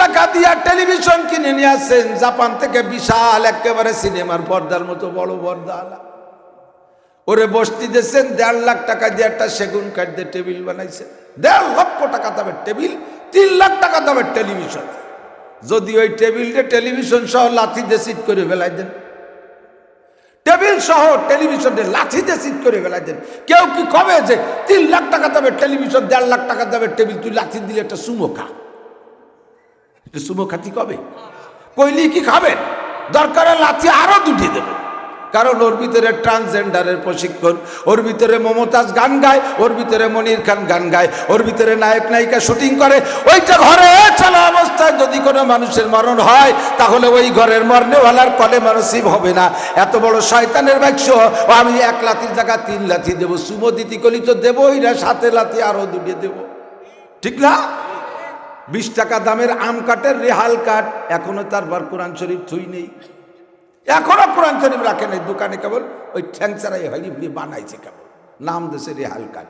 টাকা দিয়া টেলিভিশন কিনে নিয়ে আসছেন। জাপান থেকে বিশাল একেবারে সিনেমার পর্দার মতো বড় পর্দা ওরে বসতি দিয়েছেন, দেড় লাখ টাকা দিয়ে একটা সেগুন কাঠ দিয়ে টেবিল বানাইছে দেড় লক্ষ টাকা দামের টেবিল, তিন লাখ টাকা দামের টেলিভিশন। যদি ওই টেবিলটা টেলিভিশন সহ লাথি দিয়ে সিট করে ফেলাই দেন। টেবিল সহ টেলিভিশনে লাথি দিয়ে সিট করে ফেলাই দেন। কেউ কি কবে যে তিন লাখ টাকা দামের টেলিভিশন, দেড় লাখ টাকা দামের টেবিল তুই লাথি দিলে একটা সুমো খা। সুমো খাতি কবে? কইলি কি খাবেন? দরকারে লাথি আরও দুটি দেবে। কারণ ওর ভিতরে ট্রান্সজেন্ডারের প্রশিক্ষণ, ওর ভিতরে মমতাজ গান গায়, ওর ভিতরে মনির খান গান গায়, ওর ভিতরে নায়ক নায়িকা শুটিং করে। ওইটা ঘরে চলা অবস্থায় যদি কোনো মানুষের মরণ হয়, তাহলে ওই ঘরের মরণেওয়ালার কলে মানসিব হবে না। এত বড় শয়তানের বাক্স আমি এক লাথির জায়গা তিন লাথি দেবো। সুমো দিতি কলি তো দেবোই না, সাথে লাথি আরও দুটি দেবো। ঠিক না? বিশ টাকা দামের আম কাঠের রেহাল কাঠ। এখনও তার বার কোরআন শরীফ ছুই নেই। এখনও কোরআন শরীফ রাখে নাই। দোকানে কেবল ওই ঠ্যাংচারাই হয়নি ভুলি বানাইছে কেবল। নাম দেশে রেহাল কাঠ।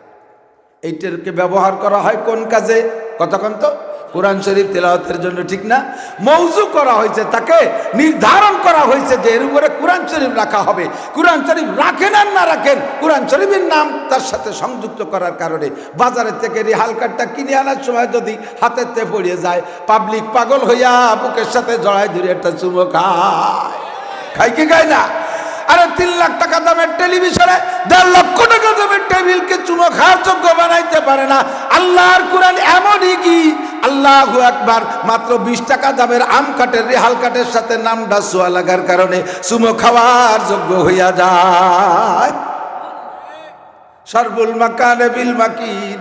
এইটারকে ব্যবহার করা হয় কোন কাজে? কতক্ষণ তো। কোরআন শরীফ তেলাওয়াতের জন্য ঠিক না? মৌজু করা হয়েছে, তাকে নির্ধারণ করা হয়েছে যে এর উপরে কোরআন শরীফ রাখা হবে। কোরআন শরীফ রাখেন আর না রাখেন, কোরআন শরীফের নাম তার সাথে সংযুক্ত করার কারণে বাজারের থেকে রেহাল কাঠটা কিনে আনার সময় যদি হাতের তে পড়িয়ে যায়, পাবলিক পাগল হইয়া বুকের সাথে জড়ায় ধরে একটা চুমো খায়। খাই কি খায় না? আরে তিন লাখ টাকা দামের টেলিভিশনে, দেড় লক্ষ টাকা দামের টেবিলকে চুমো খাওয়ার যোগ্য বানাইতে পারে না। আল্লাহর কোরআন এমনই কি আল্লাহ একবার মাত্র বিশ টাকা দামের আম কাঠের রেহাল কাঠের সাথে নামটা সোয়া লাগার কারণে চুমো খাওয়ার যোগ্য হইয়া যায়। সর্বুল মাকানে বিল মাকিন,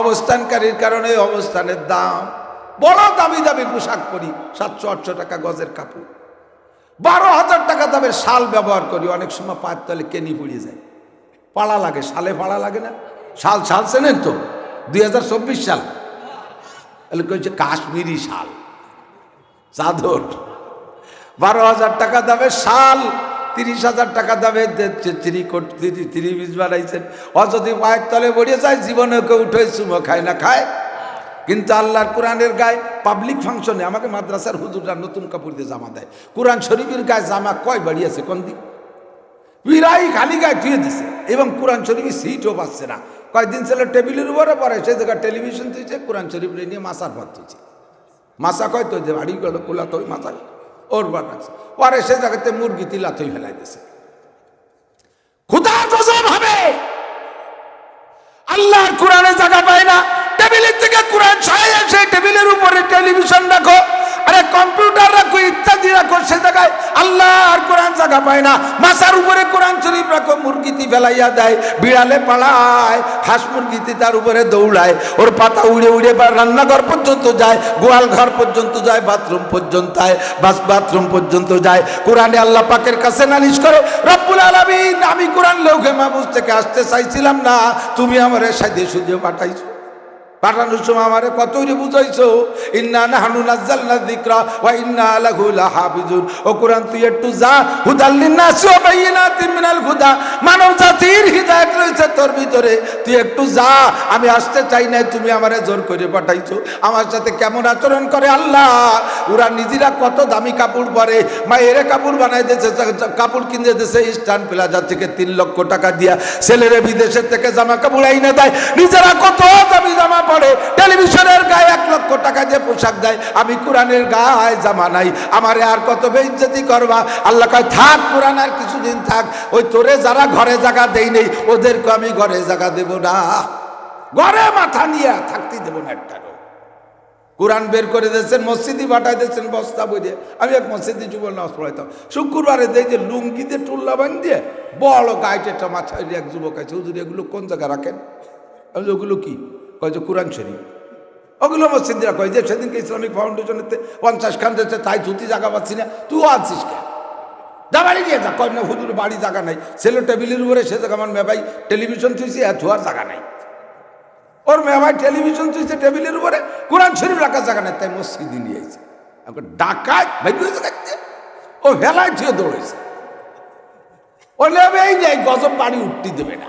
অবস্থানকারীর কারণে অবস্থানের দাম। বড় দামি দামি পোশাক পরি, সাতশো আটশো টাকা গজের কাপড়। বারো হাজার টাকা দামের শাল ব্যবহার করি, অনেক সময় পায়ের তলে কেনি পড়ে যায়। পাড়া লাগে, শালে পাড়া লাগে না? শাল শাল চেনেন তো? দুই হাজার চব্বিশ সাল। তাহলে কইছে কাশ্মীরি শাল? চাদর। বারো হাজার টাকা দামের শাল, তিরিশ হাজার টাকা দামে থ্রি কোট থ্রি যদি পায়ের তলে বড়িয়ে যায় জীবনে কেউ উঠে চুমো খায় না, খায়। কিন্তু আল্লাহর কোরআনের গায়ে পাবলিক ফাংশনে আমাকে মাদ্রাসার হুজুররা নতুন কাপড় দিয়ে জামা দেয়। কোরআন শরীফের গায়ে জামা কয় বাড়িয়েছে কোন দিন বিরাই খালি গায়ে ধুয়ে দিছে। এবং কোরআন শরীফের সিটও পাচ্ছে না। কয়েকদিন ছেলে টেবিলের উপরে পরে সেই জায়গায় টেলিভিশন তুইছে কোরআন শরীফ নিয়ে মাসার ভাত তুইছে মাসা কয় তো যে বাড়ি গেল, কোলা তো মাথা ওর রাখছে পরে সে জায়গাতে মুরগি তিলা তুই ফেলাই দিছে খুদা হবে! আল্লাহর কোরআনে জায়গা পায় না। টেবিলের থেকে কোরআন ছয় আসে টেবিলের উপরে টেলিভিশন রাখো আরে কম্পিউটার রাখো, ইত্যাদি রাখো, সে জায়গায় আল্লাহ আর কোরআন জায়গা পায় না। মাসার উপরে কোরআন শরীফ রাখো মুরগিতি ফেলাইয়া দেয়, বিড়ালে পালায়, হাঁস মুরগিতি তার উপরে দৌড়ায়, ওর পাতা উড়ে উড়ে বা রান্নাঘর পর্যন্ত যায়, গোয়াল ঘর পর্যন্ত যায়, বাথরুম পর্যন্ত যায়, বাস বাথরুম পর্যন্ত যায়। কোরআনে আল্লাহ পাকের কাছে নালিশ করে, রব্বুল আলামিন, আমি কোরআন লৌকে মাহবুজ থেকে আসতে চাইছিলাম না, তুমি আমার সাথে সুযোগ পাঠাইছো। পাঠানোর সময় আমারে কতই বুঝাইছো? ইন্না নাহানু নাজ্জালনা যিকরা ওয়া ইন্না লাহু লাহাফিজুন। ও কোরআন, তুই একটু যা। হুদাল্লিন নাস ওয়া বাইয়িনাতিন মানব জাতির হিদায়াত রয়েছে তোর ভিতরে। তুই একটু যা। আমি আসতে চাই না তুমি আমারে জোর করে পাঠাইছো। আমার সাথে কেমন আচরণ করে আল্লাহ? ওরা নিজেরা কত দামি কাপড় পরে। মায়ের কাপড় বানাই দিয়েছে কাপড় কিনে দিয়েছে ইস্টার্ন প্লাজা থেকে তিন লক্ষ টাকা দিয়া। ছেলেরা বিদেশের থেকে জামা কাপড় আইনে দেয়। নিজেরা কত দামি জামা পরে টেলিভিশনের গায়ে এক লক্ষ টাকা যে পোশাক দেয়। আমি কোরআনের গায়ে জামা নাই। আমারে আর কত বেইজ্জতি করবা? আল্লাহ কয়, থাক কোরআন, আর কিছুদিন থাক। ওই তোরে যারা ঘরে জায়গা দেই নেই, ওদেরকে আমি ঘরে জায়গা দেব না। ঘরে মাথা নিয়ে থাকতে দেবো না একটা কোরআন বের করে দিয়েছেন মসজিদই পাঠাই দিয়েছেন, বস্তা বইয়ে। আমি এক মসজিদে যুবল নামাজ পড়াইতাম। শুক্রবারে দেই যে লুঙ্গিতে টুল্লা বান দিয়ে বড় গাইটে একটা মাথায় এক যুবক আছে। হুজুর, এগুলো কোন জায়গায় রাখেন? আমি ওগুলো কি? কয় যে কোরআন শরীফ। ওগুলো মসজিদরা কয় যে সেদিনকে ইসলামিক ফাউন্ডেশনের পঞ্চাশ খান দিচ্ছে তাই ধুতি জায়গা পাচ্ছি না। তুইও আনছিস কে? যা বাড়ি নিয়ে যা। কয় না, হুজুর, বাড়ি জায়গা নাই। ছেলে টেবিলের উপরে সে জায়গা আমার মেয়ে ভাই টেলিভিশন এত আর জায়গা নাই। ওর মেয়ে ভাই টেলিভিশন থুইছে টেবিলের উপরে, কোরআন শরীফ রাখার জায়গা নাই। তাই মসজিদে নিয়ে আইছে। আমাকে ডাকায় ভাই ও ভেলায় থুয়ে দৌড়েছে ও নেবে এই যে এই গজব বাড়ি উঠতে দেবে না।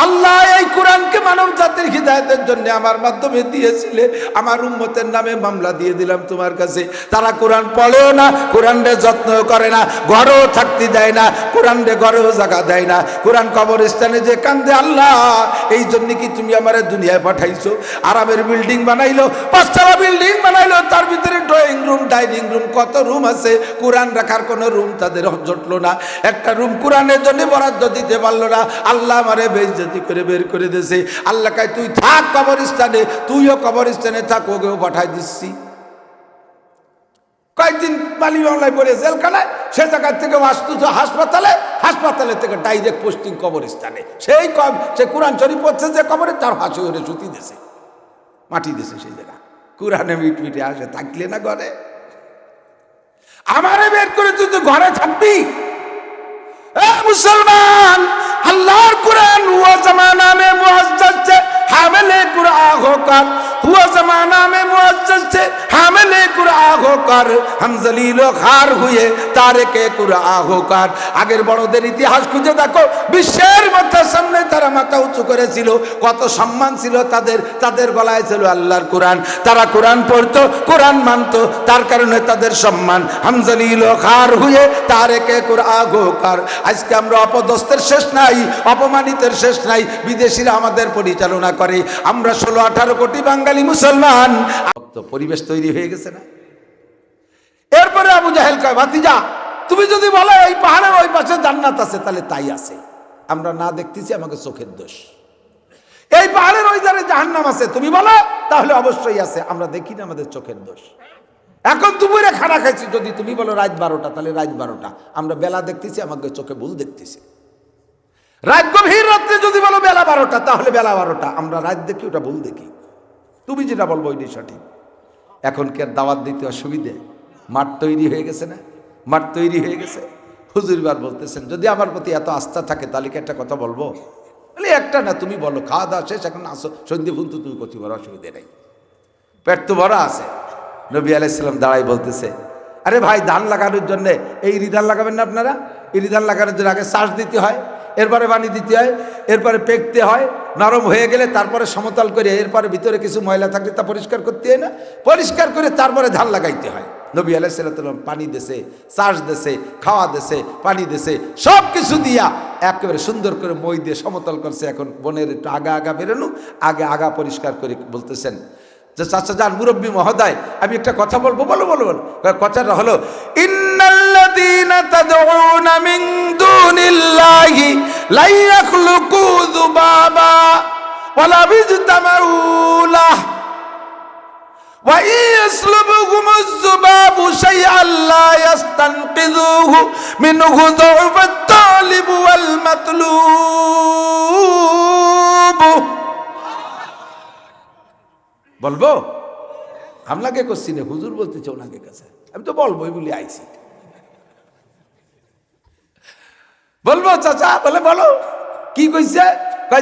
জাতির হিদায়াতের জন্য আমার মাধ্যমে দিয়েছিলে, আমার উম্মতের নামে মামলা দিয়ে দিলাম তোমার কাছে। তারা কোরআন পড়েও না, কোরআনরে যত্ন করে না, ঘরেও থাকতে দেয় না, কোরআনরে ঘরেও জায়গা দেয় না। কোরআন কবরস্থানে যে কান্দে, আল্লাহ, এই জন্য কি তুমি আমার দুনিয়ায় পাঠাইছো? আরামের বিল্ডিং বানাইলো, পাঁচতলা বিল্ডিং বানাইলো, তার ভিতরে ড্রয়িং রুম, ডাইনিং রুম, কত রুম আছে? কোরআন রাখার কোনো রুম তাদের জটলো না। একটা রুম কোরআনের জন্য বরাদ্দ দিতে পারল না। আল্লাহ আমারে বেইজ্জতি করে বের করে দিয়েছে। আল্লাহ কাই তুই থাক কবরস্থানে, তুইও কবরস্থানে থাক, ওকেও পাঠাই দিচ্ছি। কয়েকদিন বালি বাংলায় পড়ে জেলখানায়, সে জায়গার থেকে আসতো হাসপাতালে হাসপাতালে থেকে ডাইরেক্ট পোস্টিং কবরস্থানে। সেই কব সে কোরআন শরীফ পড়ছে যে কবরে, তার হাসি ওরে সুতি দিছে মাটি দিছে সেই জায়গা। কোরআনে মিট মিটে আসে, থাকলে না ঘরে? আমারে বের করে তুই তো ঘরে থাকবি? মুসলমান, আল্লাহর কোরআন হুয়া জামানা আহলে কুরআন হোকাত हुआ जमाना में मुआज्जज से हामिल कुरान होकर हम जलील ও খার हुए তারে কে কুরআন হোকার আগের বড়দের ইতিহাস খুঁজে দেখো বিশ্বের মধ্যে সামনে তারা মাথা উঁচু করেছিল কত সম্মান ছিল তাদের তাদের গলায় ছিল আল্লাহর কোরআন তারা কোরআন পড়তো কোরআন মানতো তার কারণে তাদের সম্মান হামজালিল খার হুয়ে তারে কে কুরআন হোকার আজকে আমরা অপদস্থের শেষ নাই অপমানিতের শেষ নাই বিদেশিরা আমাদের পরিচালনা করে আমরা ষোলো আঠারো কোটি বাঙালি মুসলমান। পরিবেশ তৈরি হয়ে গেছে না? এরপরে আবু জাহেল কয়, ভাতিজা, তুমি যদি বলো এই পাহাড়ের ওই পাশে জান্নাত আছে, তাহলে তাই আছে। আমরা না দেখতেছি, আমাকে চোখের দোষ। এই পাহাড়ের ওই ধারে জাহান্নাম আছে, তুমি বলো, তাহলে অবশ্যই আছে। আমরা দেখি না আমাদের চোখের দোষ। এখন দুপুরে খানা খাইছি, যদি তুমি বলো রাত বারোটা, তাহলে রাত বারোটা। আমরা বেলা দেখতেছি, আমাকে চোখে ভুল দেখতেছি। রাত গভীর রাত্রে যদি বলো বেলা বারোটা, তাহলে বেলা বারোটা। আমরা রাত দেখি, ওটা ভুল দেখি। তুমি যেটা বলব ওইটাই সঠিক। এখন কি আর দাওয়াত দিতে অসুবিধে? মাঠ তৈরি হয়ে গেছে না? মাঠ তৈরি হয়ে গেছে? হুজুরবার বলতেছেন, যদি আমার প্রতি এত আস্থা থাকে, তাহলে কি একটা কথা বলব? বলে, একটা না, তুমি বলো, খাওয়া দাওয়া শেষ, এখন আসো সন্ধে ফুন্তু তুমি করতে বড় অসুবিধে নেই। পেট তো ভরা আছে। নবী আলাইসাল্লাম দাঁড়াই বলতেছে, আরে ভাই, ধান লাগানোর জন্য, এই রিধান লাগাবেন না আপনারা? এই রিধান লাগানোর জন্য আগে শ্বাস দিতে হয়, এরপরে পানি দিতে হয়, এরপরে পেকতে হয় নরম হয়ে গেলে তারপরে সমতল করে এরপরে ভিতরে কিছু ময়লা থাকলে তা পরিষ্কার করতে হয় না। পরিষ্কার করে তারপরে ধান লাগাইতে হয়। নবী আলাইসাল্লাম পানি দেশে, চাষ দেশে, খাওয়া দেশে, পানি দেশে সব কিছু দিয়া একেবারে সুন্দর করে মই দিয়ে সমতল করছে। এখন বনের একটু আগা আগা বেরোনো, আগে আগা পরিষ্কার করে বলতেছেন। যে চাচা যান, মুরব্বী মহোদয়, আমি একটা কথা বলব, বলো বলো বলো। কথাটা হলো ইন্নাল্লাযীনা তাদউনা মিন দুনিল্লাহি লা ইয়াখলুকু যুবাবা ওয়ালা বিজতামাউ লাহ وإن يسلبهم الذباب شيئا لا يستنقذوه منه ضعف الطالب والمطلوب বলবো আমলাকে করছি না হুজুর বলতেছে ওনাকে কাছে আমি তো বলবোই বলে আইছি বলব, চাচা, বলে বলো। কি কইছে?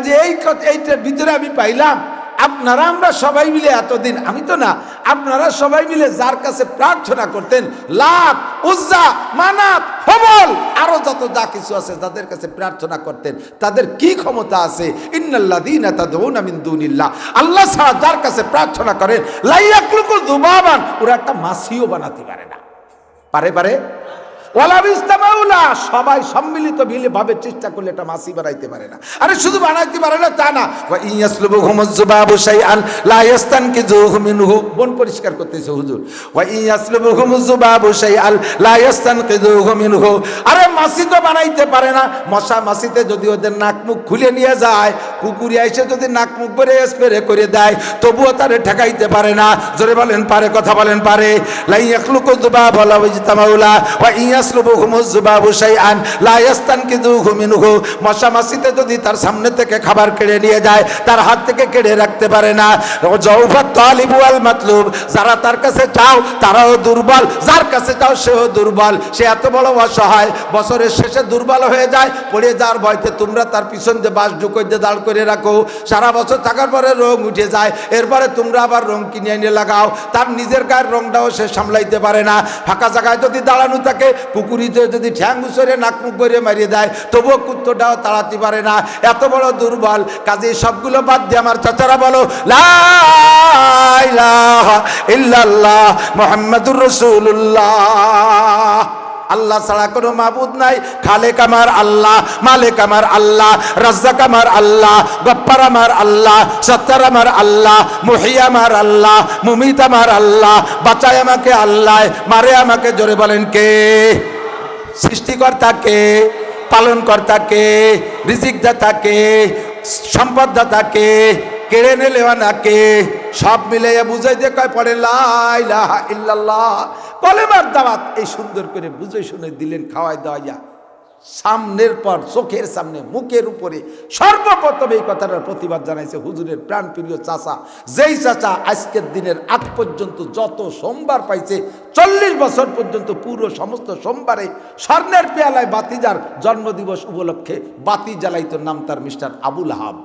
যে এই এইটার ভিতরে আমি পাইলাম। আপনারা আমরা সবাই মিলে এতদিন, আমি তো না, আপনারা সবাই মিলে যার কাছে প্রার্থনা করতেন, লাভ, উজ্জা, মানাত হবল আরও যত যা কিছু আছে যাদের কাছে প্রার্থনা করতেন, তাদের কি ক্ষমতা আছে? ইন্নাল্লাযীনা তাদউনা মিন দুনিল্লাহ। আল্লাহ ছাড়া যার কাছে প্রার্থনা করেন, লাইয়াকলুকু দুবাবান ওরা একটা মাসিও বানাতে পারে না। পারে পারে? সবাই সম্মিলিত মিলে ভাবে চেষ্টা করলে এটা মাসি বানাইতে পারে না। আরে শুধু বানাইতে পারে না, তা না। যুবাবু শাইআন, লা মিনহু। পরিষ্কার করতেছে হুজুর। ওয়া ইয়াসলুবুহুম যুবাবু শাইআন, লা মিনহু। আরে মাসি তো বানাইতে পারে না। মশা মাসিতে যদি ওদের নাক মুখ খুলে নিয়ে যায়, কুকুরি এসে যদি নাক মুখ ভরে স্প্রে করে দেয়, তবুও তারে ঠেকাইতে পারে না। জোরে বলেন পারে, কথা বলেন পারে। লাই ইয়াখলুকু যুবাব লা ওয়া ইয়া মশা যদি তার সামনে থেকে খাবার কেড়ে নিয়ে যায়, তার হাত থেকে কেড়ে রাখতে পারে না। জৌফাত মাতলুব, যারা তার কাছে চাও, তারাও দুর্বল। যার কাছে চাও, সেও দুর্বল। সে এত বড় অসহায়, বছরের শেষে দুর্বল হয়ে যায়, পড়ে যাওয়ার ভয়তে তোমরা তার পিছন দিয়ে বাস ঢুকো দাঁড় করে রাখো। সারা বছর থাকার পরে রং উঠে যায়। এরপরে তোমরা আবার রং কিনে এনে লাগাও। তার নিজের গায়ের রংটাও সে সামলাইতে পারে না। ফাঁকা জায়গায় যদি দাঁড়ানো থাকে কুকুরিতে যদি ঠ্যাং ঘুষরে নাক মুখ করে মারিয়ে দেয়, তবুও কুত্তটাও তাড়াতে পারে না। এত বড় দুর্বল কাজে সবগুলো বাদ দিয়ে আমার চাচারা বলো, লা মোহাম্মদুর রাসূলুল্লাহ। আল্লাহ ছাড়া কোনো মাবুদ নাই। খালেক আমার আল্লাহ, মালিক আমার আল্লাহ, রাজ্জাক আমার আল্লাহ গপ্পার আমার আল্লাহ, সত্তার আমার আল্লাহ, মুহি আমার আল্লাহ, মুমিত আমার আল্লাহ, বাঁচায় আমাকে আল্লাহ, মারে আমাকে জোরে বলেন কে? সৃষ্টিকর্তা কে? পালনকর্তা কে? রিজিক দাতা কে? সম্পদ দাতা কে? কেড়ে নেলেওয়ানা কে? সব মিলে দিয়ে কয় পড়ে লাইলাহা ইল্লাল্লাহ। কলেমার দাওয়াত। এই সুন্দর করে বুঝে শুনে দিলেন, খাওয়াই দেওয়া সামনের পর, চোখের সামনে, মুখের উপরে সর্বপ্রথম এই কথাটার প্রতিবাদ জানাইছে হুজুরের প্রাণপ্রিয় চাচা। যেই চাচা আজকের দিনের আগ পর্যন্ত যত সোমবার পাইছে, চল্লিশ বছর পর্যন্ত পুরো সমস্ত সোমবারে স্বর্ণের পেয়ালায় বাতিজার জন্মদিবস উপলক্ষে বাতি জ্বালাইত নাম তার মিস্টার আবুল হাব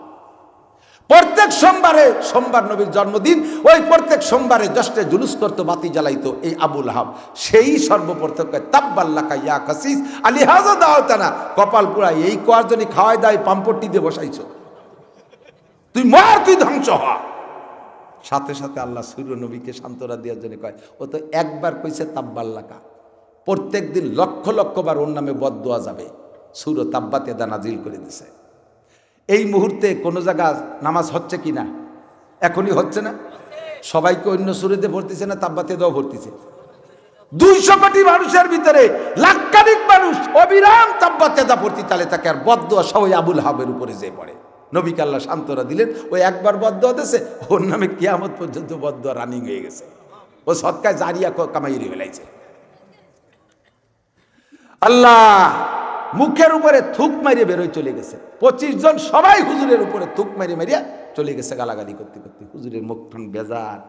প্রত্যেক সোমবারে সোমবার নবীর জন্মদিন, ওই প্রত্যেক সোমবারে দশটা জুলুস করতো, বাতি জ্বালাইতো এই আবুল হাব সেই সর্বপ্রথম কয় তাব্বাল্লাকা ইয়া কাসিস, আলী হাজা দাওতানা কপাল পুরা এই কোয়ার জন্য খাওয়াই দাওয়াই পাম্পট্টি দিয়ে বসাইছ। তুই মর, তুই ধ্বংস হ। সাথে সাথে আল্লাহ সূর্য নবীকে সান্ত্বনা দেওয়ার জন্য কয়, ও তো একবার কইছে তাব্বাল্লাকা প্রত্যেক দিন লক্ষ লক্ষবার ওর নামে বদ দেওয়া যাবে। সুর তাব্বাতে দা নাজিল করে দিছে। এই মুহূর্তে কোনো জায়গা নামাজ হচ্ছে কি না? এখনই হচ্ছে না। সবাইকে অন্য সুরেতে ভর্তিছে না তাব্বাতে দাও ভর্তিছে। দুইশো কোটি মানুষের ভিতরে লাক্ষাধিক মানুষ অবিরাম তাব্বাতে দা ভর্তি তালে থাকে আর বদুয়া সবাই আবুল হাবের উপরে যে পড়ে। নবীকে আল্লাহ শান্তরা দিলেন ওই একবার বদুয়া দিয়েছে, ওর নামে কিয়ামত পর্যন্ত বদুয়া রানিং হয়ে গেছে। ও সৎকায় জারিয়া কামাই রে ফেলাইছে। আল্লাহ! মুখের উপরে থুক মারিয়ে বেরোয় চলে গেছে। পঁচিশ জন সবাই হুজুরের উপরে থুক মারিয়ে মারিয়া চলে গেছে গালাগালি করতে করতে। হুজুরের মুখ মুখখান বেজার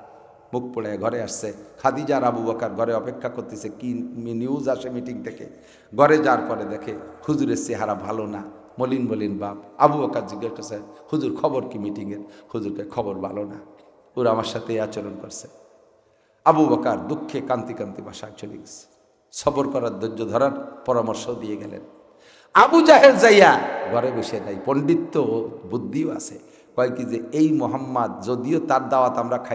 মুখ পড়ে ঘরে আসছে। খাদিজার আবু বকার ঘরে অপেক্ষা করতেছে, কি নিউজ আসে মিটিং থেকে। ঘরে যাওয়ার পরে দেখে হুজুরের চেহারা ভালো না, মলিন মলিন বাপ। আবু বকার জিজ্ঞেস করছে, হুজুর, খবর কি মিটিংয়ের হুজুরকে, খবর ভালো না। ওরা আমার সাথে আচরণ করছে। আবু বকার দুঃখে কান্তি কান্তি বাসায় চলে গেছে। সবর করার ধৈর্য ধরার পরামর্শ দিয়ে গেলেন। আবু জাহেল যাইয়া ঘরে বসে নাই, পণ্ডিত বুদ্ধিও আছে। কয় কি যে, এই মোহাম্মদ, যদিও তার দাওয়াত আমরা খাই